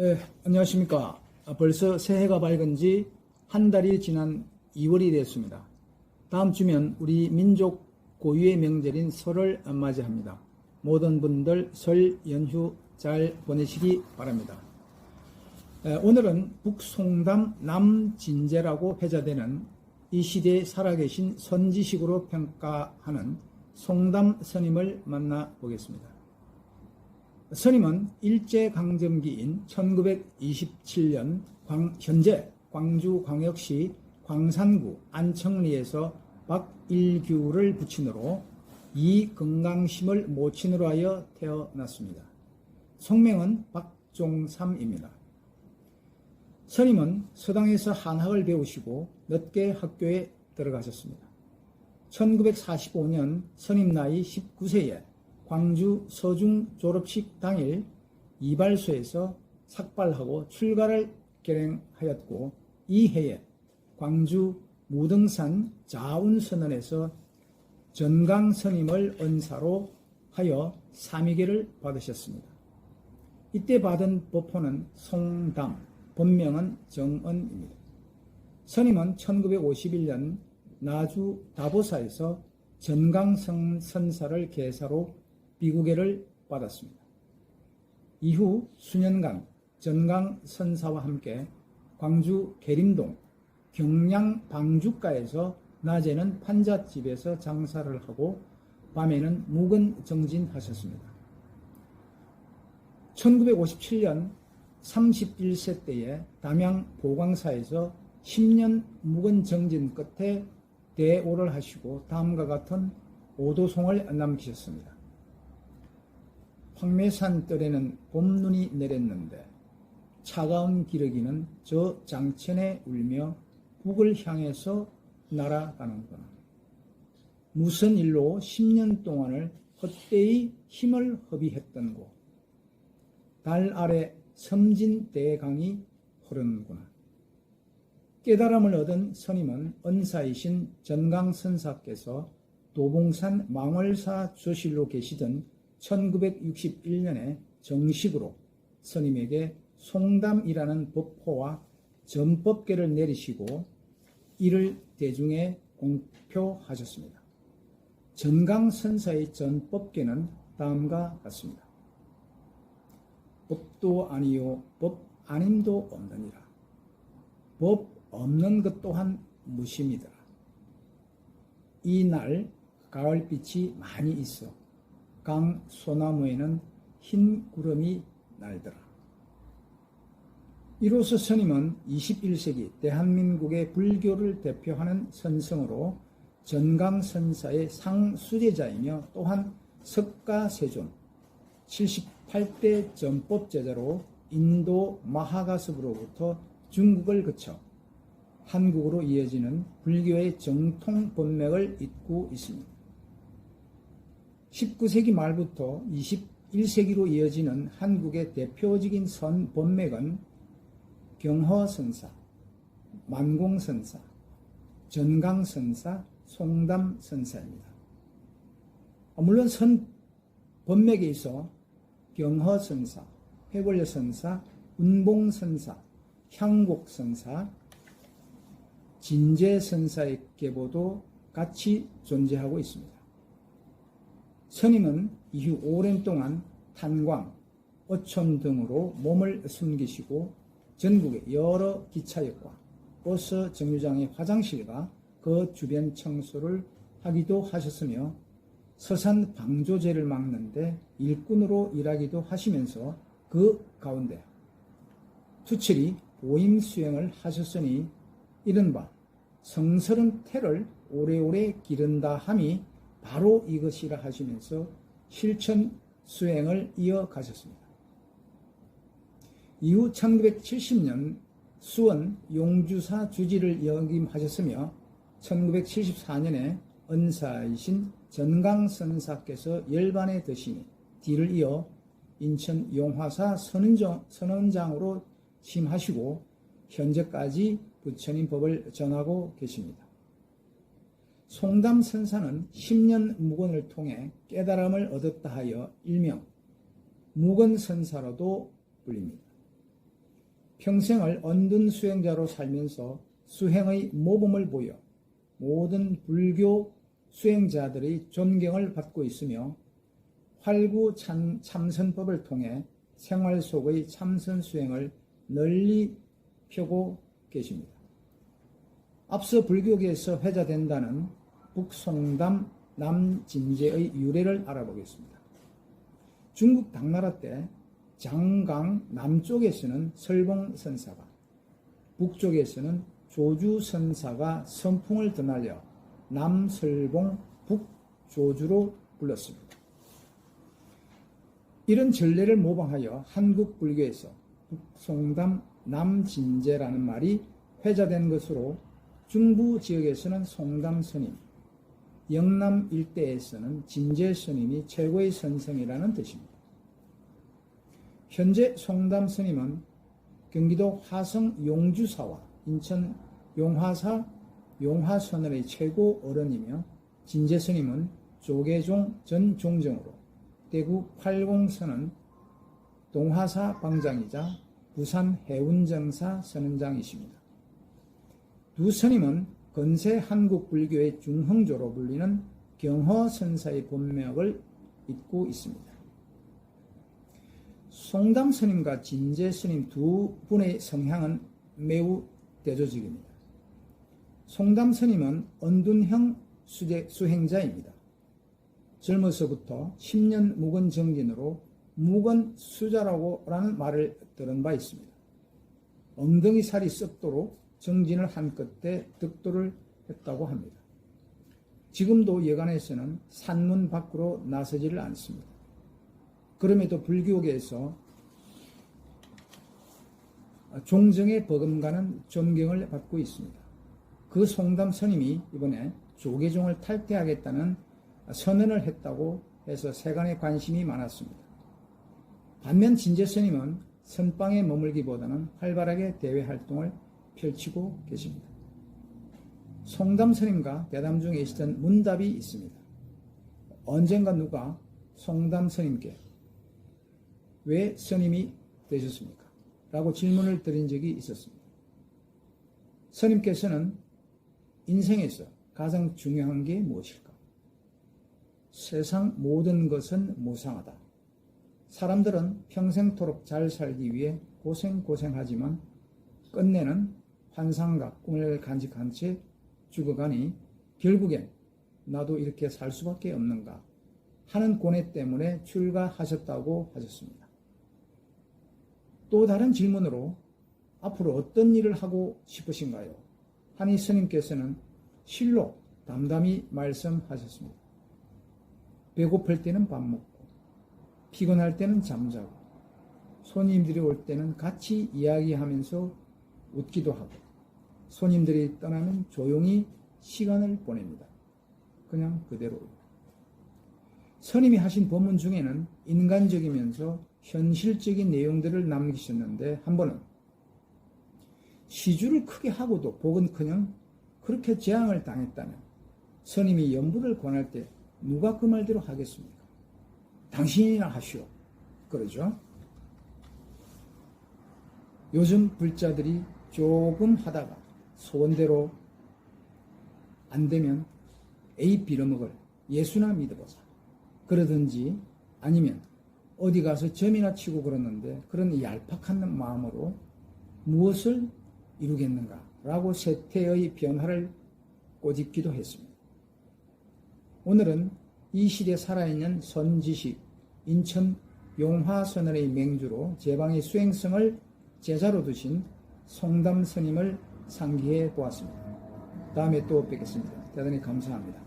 예, 안녕하십니까. 아, 벌써 새해가 밝은 지 한 달이 지난 2월이 됐습니다. 다음 주면 우리 민족 고유의 명절인 설을 맞이합니다. 모든 분들 설 연휴 잘 보내시기 바랍니다. 예, 오늘은 북송담 남진제라고 회자되는 이 시대에 살아계신 선지식으로 평가하는 송담 스님을 만나보겠습니다. 스님은 일제강점기인 1927년 광- 현재 광주광역시 광산구 안청리에서 박일규를 부친으로 이건강심을 모친으로 하여 태어났습니다. 성명은 박종삼입니다. 스님은 서당에서 한학을 배우시고 늦게 학교에 들어가셨습니다. 1945년 스님 나이 19세에 광주 서중 졸업식 당일 이발소에서 삭발하고 출가를 결행하였고 이 해에 광주 무등산 자운선언에서 전강 스님을 은사로 하여 사미계를 받으셨습니다. 이때 받은 법호는 송담, 본명은 정은입니다. 스님은 1951년 나주 다보사에서 전강성 선사를 계사로 비구계를 받았습니다. 이후 수년간 전강 선사와 함께 광주 계림동 경량 방주가에서 낮에는 판잣집에서 장사를 하고 밤에는 묵은 정진하셨습니다. 1957년 31세 때에 담양 보광사에서 10년 묵은 정진 끝에 대오를 하시고 다음과 같은 오도송을 남기셨습니다. 황매산 뜰에는 봄눈이 내렸는데 차가운 기러기는 저 장천에 울며 북을 향해서 날아가는구나. 무슨 일로 10년 동안을 헛되이 힘을 허비했던 곳. 달 아래 섬진 대강이 흐르는구나. 깨달음을 얻은 스님은 은사이신 전강선사께서 도봉산 망월사 조실로 계시던 1961년에 정식으로 스님에게 송담이라는 법호와 전법계를 내리시고 이를 대중에 공표하셨습니다. 전강선사의 전법계는 다음과 같습니다. 법도 아니요 법 아님도 없느니라. 법 없는 것 또한 무심이더라. 이 날 가을빛이 많이 있어 강 소나무에는 흰 구름이 날더라. 이로써 스님은 21세기 대한민국의 불교를 대표하는 선성으로 전강선사의 상수제자이며 또한 석가세존 78대 전법제자로 인도 마하가습으로부터 중국을 거쳐 한국으로 이어지는 불교의 정통 본맥을 잇고 있습니다. 19세기 말부터 21세기로 이어지는 한국의 대표적인 선 본맥은 경허선사, 만공선사, 전강선사, 송담선사입니다. 물론 선 본맥에 있어 경허선사, 회골려선사, 운봉선사, 향곡선사, 진제선사의 계보도 같이 존재하고 있습니다. 스님은 이후 오랜 동안 탄광, 어촌 등으로 몸을 숨기시고 전국의 여러 기차역과 버스 정류장의 화장실과 그 주변 청소를 하기도 하셨으며 서산 방조제를 막는데 일꾼으로 일하기도 하시면서 그 가운데 투칠이 보임 수행을 하셨으니 이른바 성스러운 태를 오래오래 기른다 함이 바로 이것이라 하시면서 실천 수행을 이어가셨습니다. 이후 1970년 수원 용주사 주지를 역임하셨으며 1974년에 은사이신 전강선사께서 열반에 드시니 뒤를 이어 인천 용화사 선원장, 선원장으로 취임하시고 현재까지 부처님 법을 전하고 계십니다. 송담 선사는 10년 무건을 통해 깨달음을 얻었다 하여 일명 무건 선사로도 불립니다. 평생을 언둔 수행자로 살면서 수행의 모범을 보여 모든 불교 수행자들의 존경을 받고 있으며 활구 참, 참선법을 통해 생활 속의 참선 수행을 널리 펴고 계십니다. 앞서 불교계에서 회자된다는 북송담 남진제의 유래를 알아보겠습니다. 중국 당나라 때 장강 남쪽에서는 설봉선사가 북쪽에서는 조주선사가 선풍을 드날려 남설봉 북조주로 불렀습니다. 이런 전례를 모방하여 한국 불교에서 북송담 남진제라는 말이 회자된 것으로 중부 지역에서는 송담 스님, 영남 일대에서는 진제 스님이 최고의 선생이라는 뜻입니다. 현재 송담 스님은 경기도 화성 용주사와 인천 용화사 용화선언의 최고 어른이며 진제 스님은 조계종 전 종정으로 대구 팔공선은 동화사 방장이자 부산 해운정사 선원장이십니다. 두 스님은 건세 한국 불교의 중흥조로 불리는 경허 선사의 본명을 잇고 있습니다. 송담 스님과 진제 스님 두 분의 성향은 매우 대조적입니다. 송담 스님은 언둔형 수제, 수행자입니다. 젊어서부터 10년 묵은 정진으로 묵은 수자라고 라는 말을 들은 바 있습니다. 엉덩이 살이 썩도록 정진을 한 끝에 득도를 했다고 합니다. 지금도 여간에서는 산문 밖으로 나서지를 않습니다. 그럼에도 불교계에서 종정에 버금가는 존경을 받고 있습니다. 그 송담 스님이 이번에 조계종을 탈퇴하겠다는 선언을 했다고 해서 세간에 관심이 많았습니다. 반면 진제 스님은 선방에 머물기보다는 활발하게 대외 활동을 펼치고 계십니다. 송담 스님과 대담 중에 있었던 문답이 있습니다. 언젠가 누가 송담 스님께 왜 스님이 되셨습니까? 라고 질문을 드린 적이 있었습니다. 스님께서는 인생에서 가장 중요한 게 무엇일까? 세상 모든 것은 무상하다. 사람들은 평생토록 잘 살기 위해 고생고생하지만 끝내는 환상과 꿈을 간직한 채 죽어가니 결국엔 나도 이렇게 살 수밖에 없는가 하는 고뇌 때문에 출가하셨다고 하셨습니다. 또 다른 질문으로 앞으로 어떤 일을 하고 싶으신가요? 하니 스님께서는 실로 담담히 말씀하셨습니다. 배고플 때는 밥 먹고, 피곤할 때는 잠자고, 손님들이 올 때는 같이 이야기하면서 웃기도 하고, 손님들이 떠나면 조용히 시간을 보냅니다. 그냥 그대로. 스님이 하신 법문 중에는 인간적이면서 현실적인 내용들을 남기셨는데 한 번은 시주를 크게 하고도 복은커녕 그렇게 재앙을 당했다면 스님이 연부를 권할 때 누가 그 말대로 하겠습니까? 당신이나 하시오. 그러죠? 요즘 불자들이 조금 하다가 소원대로 안 되면 A 빌어먹을 예수나 믿어보자. 그러든지 아니면 어디 가서 점이나 치고 그러는데 그런 얄팍한 마음으로 무엇을 이루겠는가? 라고 세태의 변화를 꼬집기도 했습니다. 오늘은 이 시대에 살아있는 선지식, 인천 용화선언의 맹주로 제방의 수행성을 제자로 두신 송담 스님을 상기해 보았습니다. 다음에 또 뵙겠습니다. 대단히 감사합니다.